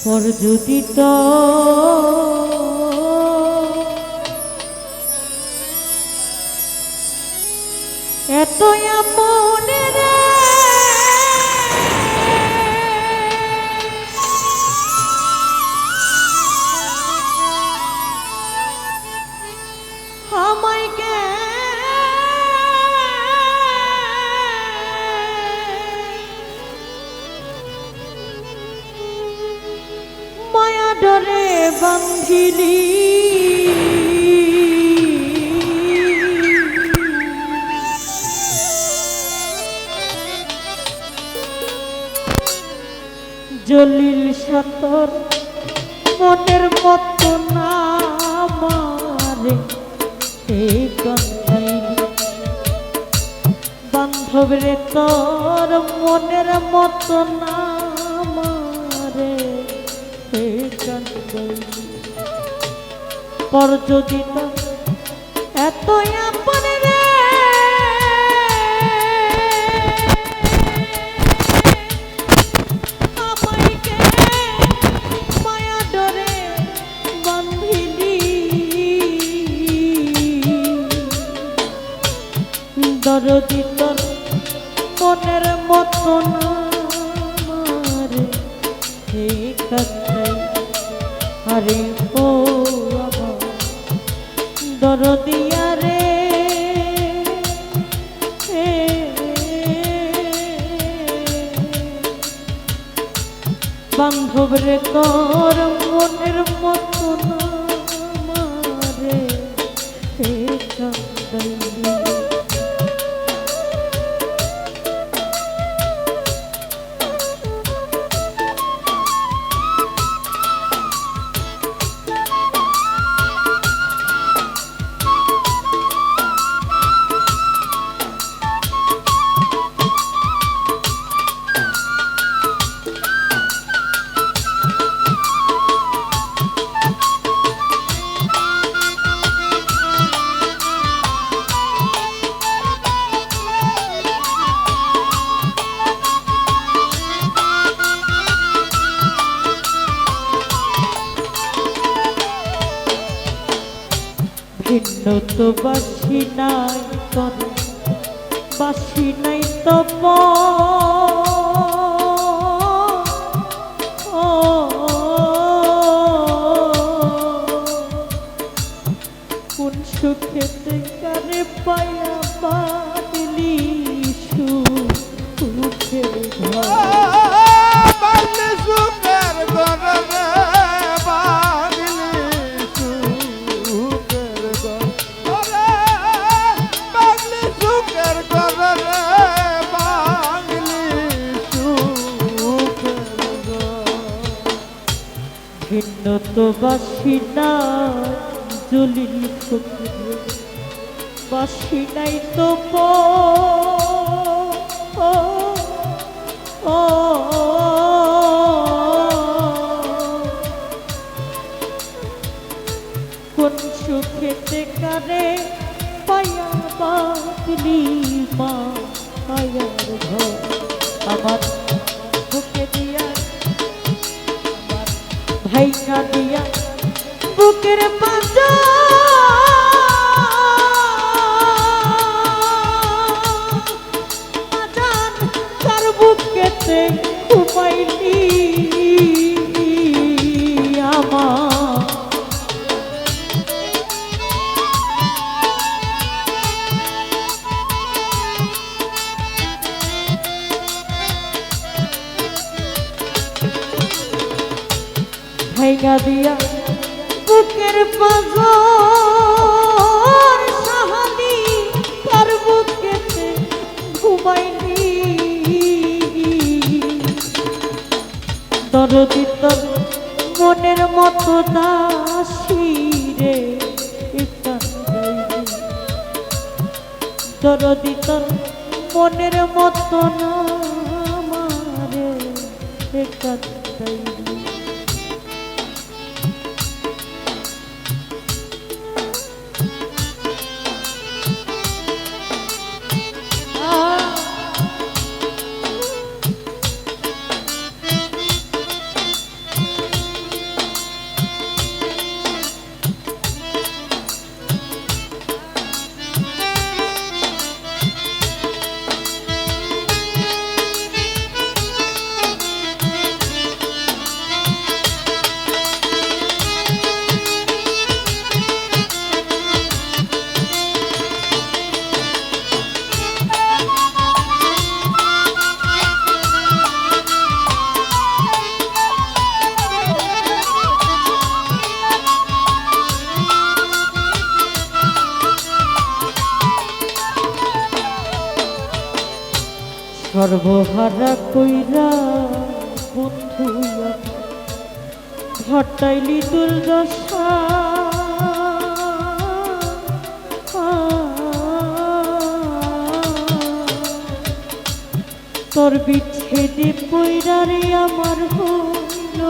পর যদি এত ডরে বান্ধিলি। জলিল সাতর মনের মতো না মারে এই তোর মনের মতো না মারে এই পর যদি এত বান্ধব রে তোর মনের মতো না মারে। ভিন্ন তো বাসি নাই তন বাসি নাই তো ভিন্ন তো বাসি না জলিল ফকির বাসি নাই তো কোন সুখেতে কারে পায়া বাতলি মা পায়ার ঘর আমার বুকে দিয়া ভাইকা দিয়া বুকের পাজা ভাইগা দিয়া বুকের পাজর সাহানি, তার বুকেতে ঘুমাইনি। দরদি তোর মনের মতো দাসী রে দরদি তোর মনের মতো না মারে কান্দাইনি। সর্বহারা কইরা বন্ধু ঘটাইলি দুর্দশা। তোর বিচ্ছেদে পৈরারে আমার হইল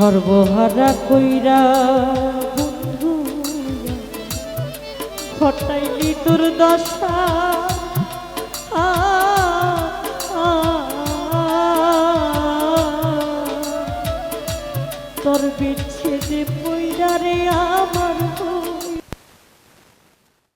সর্বহারা কইরা বন্ধু ঘটাইলি দুর্দশা